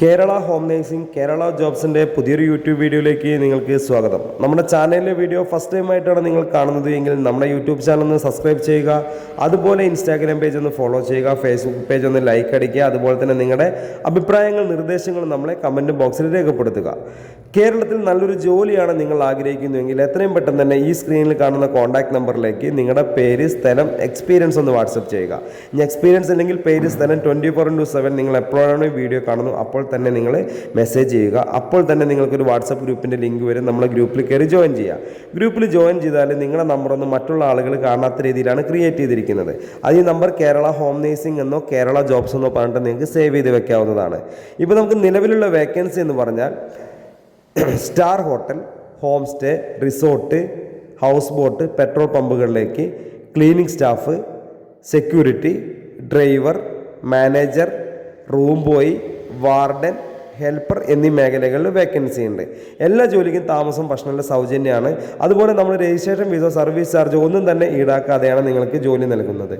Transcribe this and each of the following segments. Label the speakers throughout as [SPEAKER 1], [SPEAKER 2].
[SPEAKER 1] Kerala home nursing Kerala ജോബ്സിന്റെ പുതിയൊരു YouTube വീഡിയോയിലേക്ക് നിങ്ങൾക്ക് സ്വാഗതം. നമ്മുടെ ചാനലിലെ വീഡിയോ ഫസ്റ്റ് ടൈം ആയിട്ടാണ് നിങ്ങൾ കാണുന്നത് എങ്കിൽ നമ്മുടെ യൂട്യൂബ് ചാനൽ ഒന്ന് സബ്സ്ക്രൈബ് ചെയ്യുക. അതുപോലെ ഇൻസ്റ്റാഗ്രാം പേജ് ഒന്ന് ഫോളോ ചെയ്യുക. ഫേസ്ബുക്ക് പേജ് ഒന്ന് ലൈക്ക് അടിക്കുക. അതുപോലെ തന്നെ നിങ്ങളുടെ അഭിപ്രായങ്ങൾ നിർദ്ദേശങ്ങൾ നമ്മളെ കമന്റ് ബോക്സിൽ രേഖപ്പെടുത്തുക. കേരളത്തിൽ നല്ലൊരു ജോലിയാണ് നിങ്ങൾ ആഗ്രഹിക്കുന്നുവെങ്കിൽ എത്രയും പെട്ടെന്ന് തന്നെ ഈ സ്ക്രീനിൽ കാണുന്ന കോൺടാക്ട് നമ്പറിലേക്ക് നിങ്ങളുടെ പേര് സ്ഥലം എക്സ്പീരിയൻസ് ഒന്ന് വാട്സപ്പ് ചെയ്യുക. ഇനി എക്സ്പീരിയൻസ് അല്ലെങ്കിൽ പേര് സ്ഥലം ട്വന്റി ഫോർ ഇന്റു സെവൻ നിങ്ങൾ എപ്പോഴാണ് വീഡിയോ കാണുന്നു അപ്പോൾ തന്നെ നിങ്ങൾ മെസ്സേജ് ചെയ്യുക. അപ്പോൾ തന്നെ നിങ്ങൾക്കൊരു വാട്സപ്പ് ഗ്രൂപ്പിന്റെ ലിങ്ക് വരും. നമ്മളെ ഗ്രൂപ്പിൽ കയറി ജോയിൻ ചെയ്യുക ഗ്രൂപ്പിൽ ജോയിൻ ചെയ്താൽ നിങ്ങളുടെ നമ്പറൊന്നും മറ്റുള്ള ആളുകൾ കാണാത്ത രീതിയിലാണ് ക്രിയേറ്റ് ചെയ്തിരിക്കുന്നത്. അത് ഈ നമ്പർ കേരള ഹോം നേഴ്സിംഗ് എന്നോ കേരള ജോബ്സ് എന്നോ പറഞ്ഞിട്ട് നിങ്ങൾക്ക് സേവ് ചെയ്ത് വെക്കാവുന്നതാണ്. ഇപ്പോൾ നമുക്ക് നിലവിലുള്ള വേക്കൻസി എന്ന് പറഞ്ഞാൽ star hotel home stay resort house boat petrol പമ്പുകളിലേക്ക് cleaning staff security driver manager room boy warden helper എന്നീ മേഖലകളിൽ വേക്കൻസി ഉണ്ട്. എല്ലാ ജോലിക്കും താമസം ഭക്ഷണമെല്ലാം സൗജന്യമാണ്. അതുപോലെ നമ്മൾ രജിസ്ട്രേഷൻ ഫീസോ സർവീസ് ചാർജോ ഒന്നും തന്നെ ഈടാക്കാതെയാണ് നിങ്ങൾക്ക് ജോലി നൽകുന്നത്.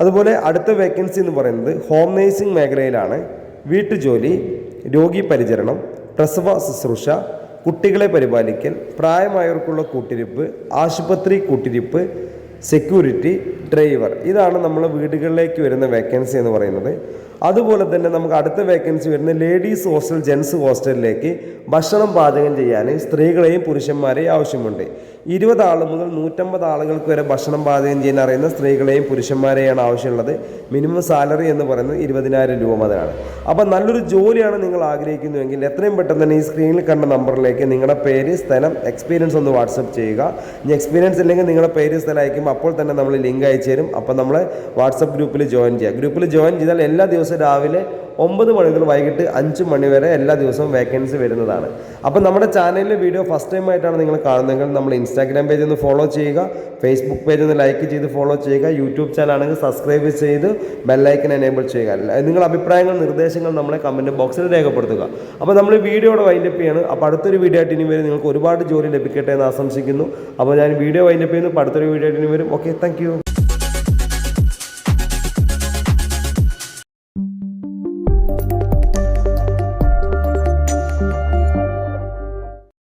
[SPEAKER 1] അതുപോലെ അടുത്ത വേക്കൻസി എന്ന് പറയുന്നത് ഹോം നേഴ്സിംഗ് മേഖലയിലാണ്. വീട്ടുജോലി രോഗി പരിചരണം പ്രസവ ശുശ്രൂഷ കുട്ടികളെ പരിപാലിക്കൽ പ്രായമായവർക്കുള്ള കൂട്ടിരിപ്പ് ആശുപത്രി കൂട്ടിരിപ്പ് സെക്യൂരിറ്റി ഡ്രൈവർ ഇതാണ് നമ്മൾ വീടുകളിലേക്ക് വരുന്ന വേക്കൻസി എന്ന് പറയുന്നത്. അതുപോലെ തന്നെ നമുക്ക് അടുത്ത വേക്കൻസി വരുന്ന ലേഡീസ് ഹോസ്റ്റൽ ജെൻസ് ഹോസ്റ്റലിലേക്ക് ഭക്ഷണം പാചകം ചെയ്യാൻ സ്ത്രീകളെയും പുരുഷന്മാരെയും ആവശ്യമുണ്ട്. ഇരുപത് ആൾ മുതൽ നൂറ്റമ്പത് ആളുകൾക്ക് വരെ ഭക്ഷണം പാചകം ചെയ്യാൻ അറിയുന്ന സ്ത്രീകളെയും പുരുഷന്മാരെയാണ് ആവശ്യമുള്ളത്. മിനിമം സാലറി എന്ന് പറയുന്നത് ഇരുപതിനായിരം രൂപ മുതലാണ്. അപ്പോൾ നല്ലൊരു ജോലിയാണ് നിങ്ങൾ ആഗ്രഹിക്കുന്നുവെങ്കിൽ എത്രയും പെട്ടെന്ന് തന്നെ ഈ സ്ക്രീനിൽ കണ്ട നമ്പറിലേക്ക് നിങ്ങളുടെ പേര് സ്ഥലം എക്സ്പീരിയൻസ് ഒന്ന് വാട്സപ്പ് ചെയ്യുക. ഇനി എക്സ്പീരിയൻസ് ഇല്ലെങ്കിൽ നിങ്ങളുടെ പേര് സ്ഥലം അയക്കുമ്പോൾ അപ്പോൾ തന്നെ നമ്മൾ ലിങ്ക് അയച്ചു തരും. അപ്പോൾ നമ്മൾ വാട്സപ്പ് ഗ്രൂപ്പിൽ ജോയിൻ ചെയ്യുക ഗ്രൂപ്പിൽ ജോയിൻ ചെയ്താൽ എല്ലാ ദിവസവും രാവിലെ ഒമ്പത് മുതൽ വൈകിട്ട് അഞ്ച് മണി വരെ എല്ലാ ദിവസവും വേക്കൻസി വരുന്നതാണ്. അപ്പോൾ നമ്മുടെ ചാനലിലെ വീഡിയോ ഫസ്റ്റ് ടൈം ആയിട്ടാണ് നിങ്ങൾ കാണുന്നതെങ്കിൽ നമ്മൾ ഇൻസ്റ്റാഗ്രാം പേജ് ഒന്ന് ഫോളോ ചെയ്യുക ഫേസ്ബുക്ക് പേജ് ഒന്ന് ലൈക്ക് ചെയ്ത് ഫോളോ ചെയ്യുക യൂട്യൂബ് ചാനൽ ആണെങ്കിൽ സബ്സ്ക്രൈബ് ചെയ്ത് ബെല്ലൈക്കൻ എനേബിൾ ചെയ്യുക. നിങ്ങളുടെ അഭിപ്രായങ്ങൾ നിർദ്ദേശങ്ങൾ നമ്മളെ കമന്റ് ബോക്സിൽ രേഖപ്പെടുത്തുക. അപ്പോൾ നമ്മൾ വീഡിയോയുടെ വൈൻഡപ്പ് ചെയ്യാണ്. അപ്പോൾ അടുത്തൊരു വീഡിയോ ആയിട്ട് ഇനി വരും. നിങ്ങൾക്ക് ഒരുപാട് ജോലി ലഭിക്കട്ടെ എന്ന് ആശംസിക്കുന്നു. അപ്പോൾ ഞാൻ വീഡിയോ വൈൻഡപ്പ് ചെയ്യുന്നു. അടുത്തൊരു വീഡിയോ ആയിട്ട് ഇനി വരും. Okay thank